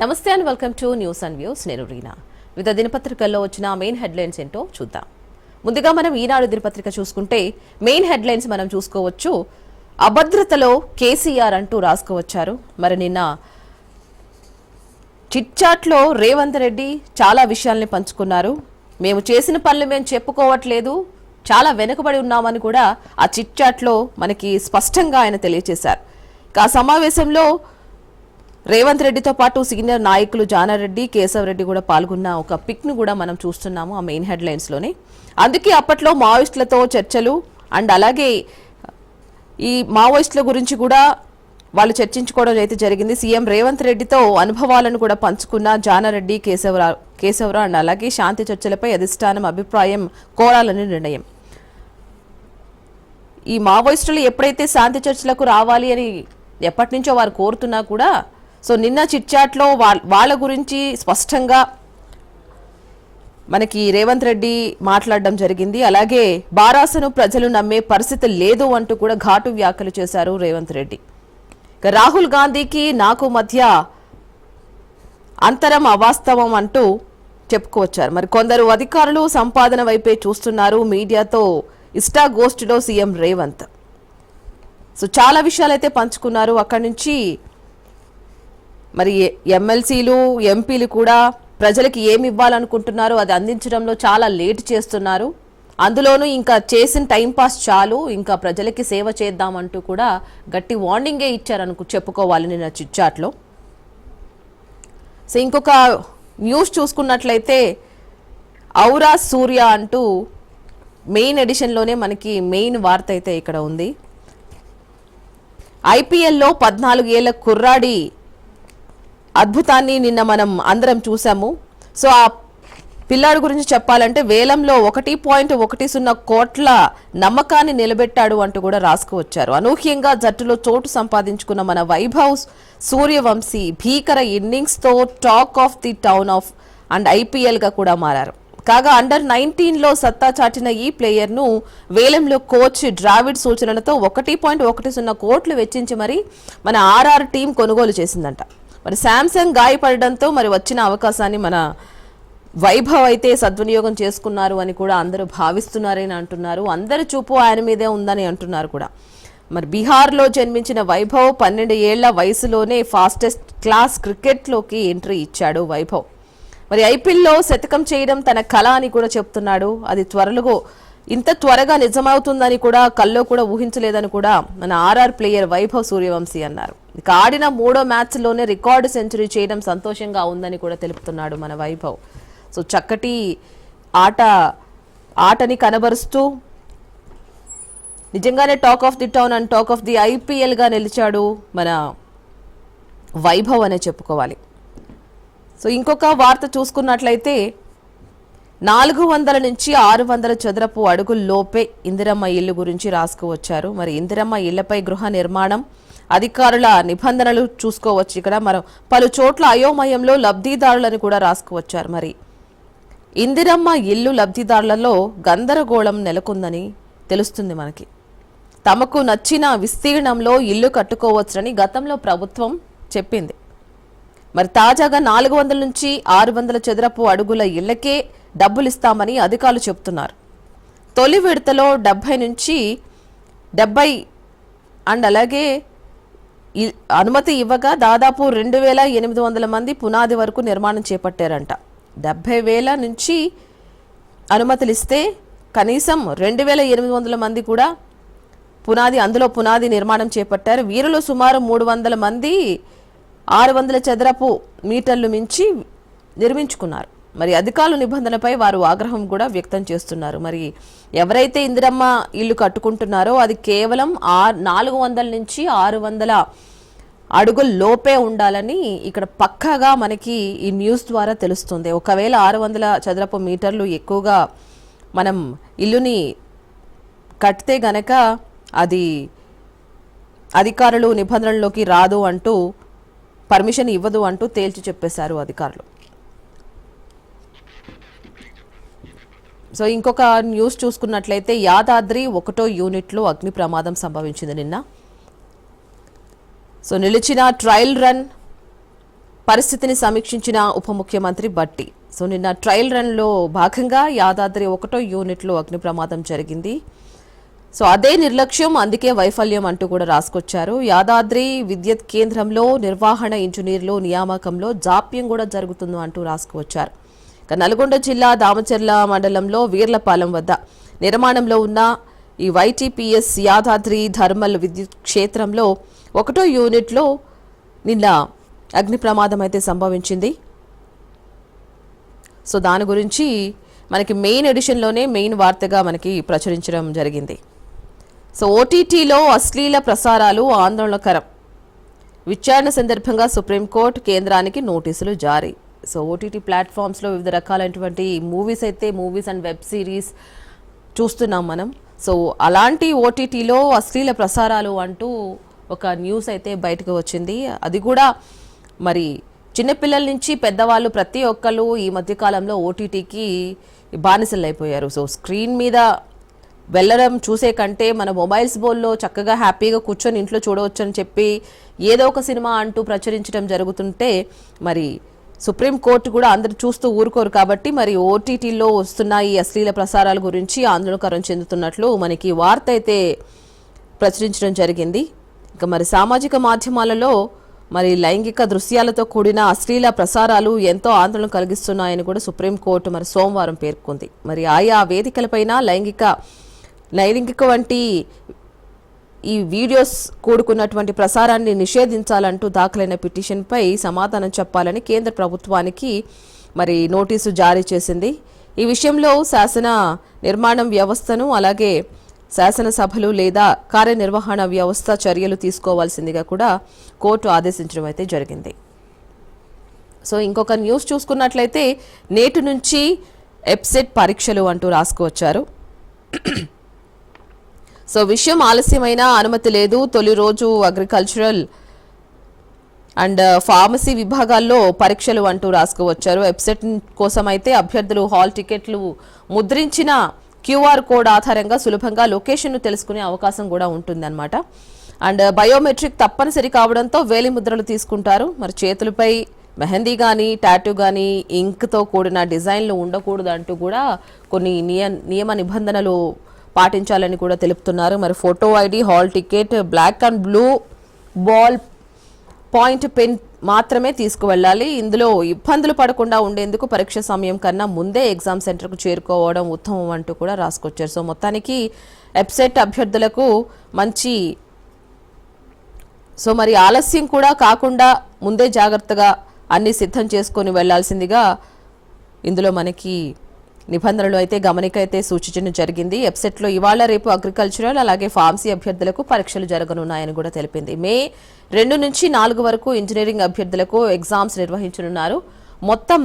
నమస్తే and welcome to news and views. నేను రీనా. వివిధ దినపత్రికల్లో వచ్చిన మెయిన్ హెడ్లైన్స్ ఏంటో చూద్దాం. ముందుగా మనం ఈనాడు దినపత్రిక చూసుకుంటే మెయిన్ హెడ్లైన్స్ మనం చూసుకోవచ్చు. అభద్రతలో కేసీఆర్ అంటూ రాసుకోవచ్చారు. మరి నిన్న చిట్చాట్లో రేవంత్ రెడ్డి చాలా విషయాల్ని పంచుకున్నారు. మేము చేసిన పనులు మేము చెప్పుకోవట్లేదు. చాలా వెనుకబడి ఉన్నామని కూడా ఆ చిట్చాట్లో మనకి స్పష్టంగా ఆయన తెలియజేశారు ఇక ఆ సమావేశంలో రేవంత్ రెడ్డితో పాటు సీనియర్ నాయకులు జానారెడ్డి కేశవరెడ్డి కూడా పాల్గొన్న ఒక పిక్ను కూడా మనం చూస్తున్నాము ఆ మెయిన్ హెడ్లైన్స్లోనే. అందుకే అప్పట్లో మావోయిస్టులతో చర్చలు అండ్ అలాగే ఈ మావోయిస్టుల గురించి కూడా వాళ్ళు చర్చించుకోవడం అయితే జరిగింది. సీఎం రేవంత్ రెడ్డితో అనుభవాలను కూడా పంచుకున్న జానారెడ్డి కేశవరావు కేశవరావు అండ్ అలాగే శాంతి చర్చలపై అధిష్టానం అభిప్రాయం కోరాలని నిర్ణయం. ఈ మావోయిస్టులు ఎప్పుడైతే శాంతి చర్చలకు రావాలి అని ఎప్పటి నుంచో వారు కోరుతున్నా కూడా సో నిన్న చిట్చాట్లో వాళ్ళ వాళ్ళ గురించి స్పష్టంగా మనకి రేవంత్ రెడ్డి మాట్లాడడం జరిగింది. అలాగే బారాసను ప్రజలు నమ్మే పరిస్థితి లేదు అంటూ కూడా ఘాటు వ్యాఖ్యలు చేశారు రేవంత్ రెడ్డి. రాహుల్ గాంధీకి నాకు మధ్య అంతరం అవాస్తవం అంటూ చెప్పుకోవచ్చారు మరి కొందరు అధికారులు సంపాదన వైపే చూస్తున్నారు మీడియాతో ఇష్టాగోష్ఠిలో సీఎం రేవంత్. సో చాలా విషయాలైతే పంచుకున్నారు. అక్కడి నుంచి మరి ఎమ్మెల్సీలు ఎంపీలు కూడా ప్రజలకి ఏమి ఇవ్వాలనుకుంటున్నారో అది అందించడంలో చాలా లేట్ చేస్తున్నారు. అందులోనూ ఇంకా చేసిన టైంపాస్ చాలు ఇంకా ప్రజలకి సేవ చేద్దామంటూ కూడా గట్టి వార్నింగే ఇచ్చారనుకు చెప్పుకోవాలి నిన్న చిట్చాట్లో సో ఇంకొక న్యూస్ చూసుకున్నట్లయితే ఔరా సూర్య అంటూ మెయిన్ ఎడిషన్లోనే మనకి మెయిన్ వార్త అయితే ఇక్కడ ఉంది. ఐపీఎల్లో పద్నాలుగు ఏళ్ళ కుర్రాడి అద్భుతాన్ని నిన్న మనం అందరం చూసాము. సో ఆ పిల్లాడు గురించి చెప్పాలంటే వేలంలో ఒకటి పాయింట్ ఒకటి సున్నా కోట్ల నమ్మకాన్ని నిలబెట్టాడు అంటూ కూడా రాసుకువచ్చారు. అనూహ్యంగా జట్టులో చోటు సంపాదించుకున్న మన వైభవ్ సూర్యవంశీ భీకర ఇన్నింగ్స్తో talk of the town of and ఐపీఎల్గా కూడా మారారు. కాగా అండర్ నైన్టీన్లో సత్తా చాటిన ఈ ప్లేయర్ను వేలంలో కోచ్ ద్రావిడ్ సూచనలతో ఒకటి పాయింట్ ఒకటి సున్నా కోట్లు వెచ్చించి మరి మన ఆర్ఆర్ టీం కొనుగోలు చేసిందంట. మరి శాంసంగ్ గాయపడడంతో మరి వచ్చిన అవకాశాన్ని మన వైభవ్ అయితే సద్వినియోగం చేసుకున్నారు అని కూడా అందరూ భావిస్తున్నారని అంటున్నారు. అందరి చూపు ఆయన మీదే ఉందని అంటున్నారు కూడా. మరి బీహార్లో జన్మించిన వైభవ్ పన్నెండు ఏళ్ళ వయసులోనే ఫాస్టెస్ట్ క్లాస్ క్రికెట్లోకి ఎంట్రీ ఇచ్చాడు వైభవ్. మరి ఐపీఎల్లో శతకం చేయడం తన కళ అని కూడా చెప్తున్నాడు. అది త్వరలో ఇంత త్వరగా నిజమవుతుందని కూడా కల్లో కూడా ఊహించలేదని కూడా మన ఆర్ఆర్ ప్లేయర్ వైభవ్ సూర్యవంశీ అన్నారు. ఇక ఆడిన మూడో మ్యాచ్లోనే రికార్డు సెంచరీ చేయడం సంతోషంగా ఉందని కూడా తెలుపుతున్నాడు మన వైభవ్. సో చక్కటి ఆట ఆటని కనబరుస్తూ నిజంగానే talk of the town and talk of the ఐపీఎల్గా నిలిచాడు మన వైభవ్ అనే చెప్పుకోవాలి. సో ఇంకొక వార్త చూసుకున్నట్లయితే నాలుగు వందల నుంచి ఆరు వందల చదరపు అడుగుల్లోపే ఇందిరమ్మ ఇల్లు గురించి రాసుకువచ్చారు. మరి ఇందిరమ్మ ఇళ్ళపై గృహ నిర్మాణం అధికారుల నిబంధనలు చూసుకోవచ్చు ఇక్కడ. మనం పలు చోట్ల అయోమయంలో లబ్ధిదారులను కూడా రాసుకువచ్చారు. మరి ఇందిరమ్మ ఇల్లు లబ్ధిదారులలో గందరగోళం నెలకొందని తెలుస్తుంది మనకి. తమకు నచ్చిన విస్తీర్ణంలో ఇల్లు కట్టుకోవచ్చునని గతంలో ప్రభుత్వం చెప్పింది. మరి తాజాగా నాలుగు వందల నుంచి ఆరు వందల చదరపు అడుగుల ఇళ్ళకే డబ్బులిస్తామని అధికారులు చెప్తున్నారు తొలి విడతలో డెబ్బై నుంచి డెబ్బై అండ్ అలాగే అనుమతి ఇవ్వగా దాదాపు రెండు వేల ఎనిమిది వందల మంది పునాది వరకు నిర్మాణం చేపట్టారంట. డెబ్బై వేల నుంచి అనుమతులు ఇస్తే కనీసం రెండు వేల ఎనిమిది వందల మంది కూడా పునాది అందులో పునాది నిర్మాణం చేపట్టారు. వీరిలో సుమారు మూడు వందల మంది ఆరు వందల చదరపు మీటర్లు మించి నిర్మించుకున్నారు. మరి అధికారుల నిబంధనపై వారు ఆగ్రహం కూడా వ్యక్తం చేస్తున్నారు. మరి ఎవరైతే ఇందిరమ్మ ఇల్లు కట్టుకుంటున్నారో అది కేవలం ఆ నాలుగు వందల నుంచి ఆరు వందల అడుగుల లోపే ఉండాలని ఇక్కడ పక్కాగా మనకి ఈ న్యూస్ ద్వారా తెలుస్తుంది. ఒకవేళ ఆరు వందల చదరపు మీటర్లు ఎక్కువగా మనం ఇల్లుని కడితే గనక అది అధికారులు నిబంధనల్లోకి రాదు అంటూ పర్మిషన్ ఇవ్వదు అంటూ తేల్చి చెప్పేశారు అధికారులు. సో ఇంకొక న్యూస్ చూసుకున్నట్లయితే యాదాద్రి ఒకటో యూనిట్లో అగ్ని ప్రమాదం సంభవించింది నిన్న. సో నిలిచిన ట్రయల్ రన్ పరిస్థితిని సమీక్షించిన ఉప ముఖ్యమంత్రి బట్టి సో నిన్న ట్రయల్ రన్లో భాగంగా యాదాద్రి ఒకటో యూనిట్లో అగ్ని ప్రమాదం జరిగింది. సో అదే నిర్లక్ష్యం అందుకే వైఫల్యం అంటూ కూడా రాసుకొచ్చారు. యాదాద్రి విద్యుత్ కేంద్రంలో నిర్వహణ ఇంజనీర్లు నియామకంలో జాప్యం కూడా జరుగుతుందో అంటూ రాసుకువచ్చారు ఇక నల్గొండ జిల్లా దామచర్ల మండలంలో వీర్లపాలెం వద్ద నిర్మాణంలో ఉన్న ఈ వైటీపీఎస్ యాదాద్రి థర్మల్ విద్యుత్ క్షేత్రంలో ఒకటో యూనిట్లో నిన్న అగ్ని ప్రమాదం అయితే సంభవించింది. సో దాని గురించి మనకి మెయిన్ ఎడిషన్లోనే మెయిన్ వార్తగా మనకి ప్రచురించడం జరిగింది. సో ఓటీటీలో అశ్లీల ప్రసారాలు ఆందోళనకరం. విచారణ సందర్భంగా సుప్రీంకోర్టు కేంద్రానికి నోటీసులు జారీ. సో ఓటీటీ ప్లాట్ఫామ్స్లో వివిధ రకాలైనటువంటి మూవీస్ అయితే మూవీస్ అండ్ వెబ్ సిరీస్ చూస్తున్నాం మనం. సో అలాంటి ఓటీటీలో అశ్లీల ప్రసారాలు అంటూ ఒక న్యూస్ అయితే బయటకు వచ్చింది. అది కూడా మరి చిన్నపిల్లల నుంచి పెద్దవాళ్ళు ప్రతి ఒక్కళ్ళు ఈ మధ్యకాలంలో ఓటీటీకి బానిసలు అయిపోయారు సో స్క్రీన్ మీద వెళ్ళడం చూసే కంటే మన మొబైల్స్ బోల్లో చక్కగా హ్యాపీగా కూర్చొని ఇంట్లో చూడవచ్చు అని చెప్పి ఏదో ఒక సినిమా అంటూ ప్రచురించడం జరుగుతుంటే మరి సుప్రీంకోర్టు కూడా అందరు చూస్తూ ఊరుకోరు కాబట్టి మరి ఓటీటీలో వస్తున్న ఈ అశ్లీల ప్రసారాల గురించి ఆందోళనకరం చెందుతున్నట్లు మనకి వార్త అయితే ప్రచురించడం జరిగింది. ఇక మరి సామాజిక మాధ్యమాలలో మరి లైంగిక దృశ్యాలతో కూడిన అశ్లీల ప్రసారాలు ఎంతో ఆందోళన కలిగిస్తున్నాయని కూడా సుప్రీంకోర్టు మరి సోమవారం పేర్కొంది. మరి ఆయా వేదికలపైన లైంగిక లైంగిక వంటి ఈ వీడియోస్ కూడుకున్నటువంటి ప్రసారాన్ని నిషేధించాలంటూ దాఖలైన పిటిషన్పై సమాధానం చెప్పాలని కేంద్ర ప్రభుత్వానికి మరి నోటీసు జారీ చేసింది. ఈ విషయంలో శాసన నిర్మాణం వ్యవస్థను అలాగే శాసనసభలు లేదా కార్యనిర్వహణ వ్యవస్థ చర్యలు తీసుకోవాల్సిందిగా కూడా కోర్టు ఆదేశించడం అయితే జరిగింది. సో ఇంకొక న్యూస్ చూసుకున్నట్లయితే నేటి నుంచి ఎప్సెట్ పరీక్షలు అంటూ రాసుకువచ్చారు. సో విషయం ఆలస్యమైన అనుమతి లేదు. తొలి రోజు అగ్రికల్చరల్ అండ్ uh, ఫార్మసీ విభాగాల్లో పరీక్షలు అంటూ రాసుకువచ్చారు. వెబ్సైట్ కోసం అయితే అభ్యర్థులు హాల్ టికెట్లు ముద్రించిన క్యూఆర్ కోడ్ ఆధారంగా సులభంగా లొకేషన్ను తెలుసుకునే అవకాశం కూడా ఉంటుందన్నమాట. అండ్ uh, బయోమెట్రిక్ తప్పనిసరి కావడంతో వేలి ముద్రలు తీసుకుంటారు. మరి చేతులపై మెహందీ కానీ టాటూ కానీ ఇంక్తో కూడిన డిజైన్లు ఉండకూడదు అంటూ కూడా కొన్ని నియ నియమ నిబంధనలు పాటించాలని కూడా తెలుపుతున్నారు. మరి photo ID hall ticket black and blue ball point pen మాత్రమే తీసుకువెళ్ళాలి. ఇందులో ఇబ్బందులు పడకుండా ఉండేందుకు పరీక్ష సమయం కన్నా ముందే ఎగ్జామ్ సెంటర్కు చేరుకోవడం ఉత్తమం అంటూ కూడా రాసుకొచ్చారు. సో మొత్తానికి వెబ్సైట్ అభ్యర్థులకు మంచి సో మరి ఆలస్యం కూడా కాకుండా ముందే జాగ్రత్తగా అన్ని సిద్ధం చేసుకొని వెళ్ళాల్సిందిగా ఇందులో మనకి నిబంధనలు అయితే గమనిక అయితే సూచించడం జరిగింది. వెబ్సైట్లో ఇవాళ రేపు అగ్రికల్చరల్ అలాగే ఫార్మసీ అభ్యర్థులకు పరీక్షలు జరగనున్నాయని కూడా తెలిపింది. మే రెండు నుంచి నాలుగు వరకు ఇంజనీరింగ్ అభ్యర్థులకు ఎగ్జామ్స్ నిర్వహించనున్నారు. మొత్తం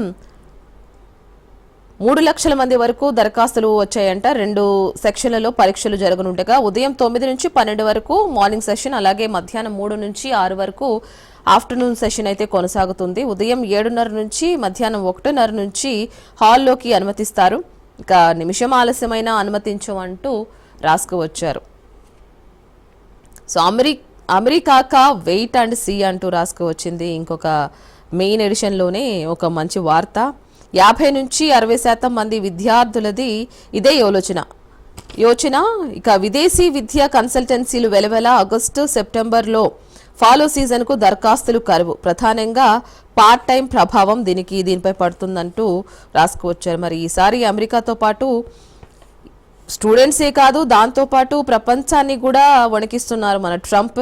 మూడు లక్షల మంది వరకు దరఖాస్తులు వచ్చాయంట. రెండు సెక్షన్లలో పరీక్షలు జరగనుండగా ఉదయం తొమ్మిది నుంచి పన్నెండు వరకు మార్నింగ్ సెషన్ అలాగే మధ్యాహ్నం మూడు నుంచి ఆరు వరకు ఆఫ్టర్నూన్ సెషన్ అయితే కొనసాగుతుంది. ఉదయం ఏడున్నర నుంచి మధ్యాహ్నం ఒకటిన్నర నుంచి హాల్లోకి అనుమతిస్తారు. ఇక నిమిషం ఆలస్యమైన అనుమతించమంటూ రాసుకువచ్చారు. సో అమెరి అమెరికాక వెయిట్ అండ్ సీ అంటూ రాసుకువచ్చింది ఇంకొక మెయిన్ ఎడిషన్లోనే ఒక మంచి వార్త. యాభై నుంచి అరవై శాతం మంది విద్యార్థులది ఇదే యోలోచన యోచన. ఇక విదేశీ విద్యా కన్సల్టెన్సీలు వెలవెల ఆగస్టు సెప్టెంబర్లో ఫాలో సీజన్కు దరఖాస్తులు కరువు. ప్రధానంగా పార్ట్ టైం ప్రభావం దీనికి దీనిపై పడుతుందంటూ రాసుకువచ్చారు. మరి ఈసారి అమెరికాతో పాటు స్టూడెంట్సే కాదు దాంతోపాటు ప్రపంచాన్ని కూడా వణికిస్తున్నారు మన ట్రంప్.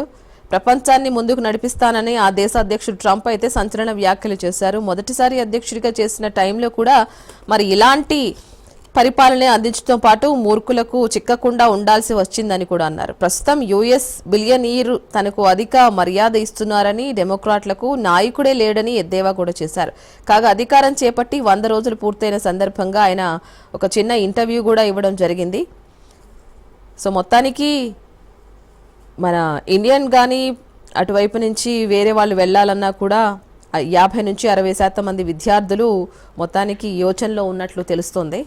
ప్రపంచాన్ని ముందుకు నడిపిస్తానని ఆ దేశ అధ్యక్షుడు ట్రంప్ అయితే సంచలన వ్యాఖ్యలు చేశారు. మొదటిసారి అధ్యక్షుడిగా చేసిన టైంలో కూడా మరి ఇలాంటి పరిపాలన అందించడంతో పాటు మూర్ఖులకు చిక్కకుండా ఉండాల్సి వచ్చిందని కూడా అన్నారు. ప్రస్తుతం యుఎస్ బిలియనీర్ తనకు అధిక మర్యాద ఇస్తున్నారని డెమోక్రాట్లకు నాయకుడే లేడని ఎద్దేవా కూడా చేశారు. కాగా అధికారం చేపట్టి వంద రోజులు పూర్తయిన సందర్భంగా ఆయన ఒక చిన్న ఇంటర్వ్యూ కూడా ఇవ్వడం జరిగింది. సో మొత్తానికి మన ఇండియన్ కానీ అటువైపు నుంచి వేరే వాళ్ళు వెళ్ళాలన్నా కూడా యాభై నుంచి అరవై శాతం మంది విద్యార్థులు మొత్తానికి యోచనలో ఉన్నట్లు తెలుస్తోంది.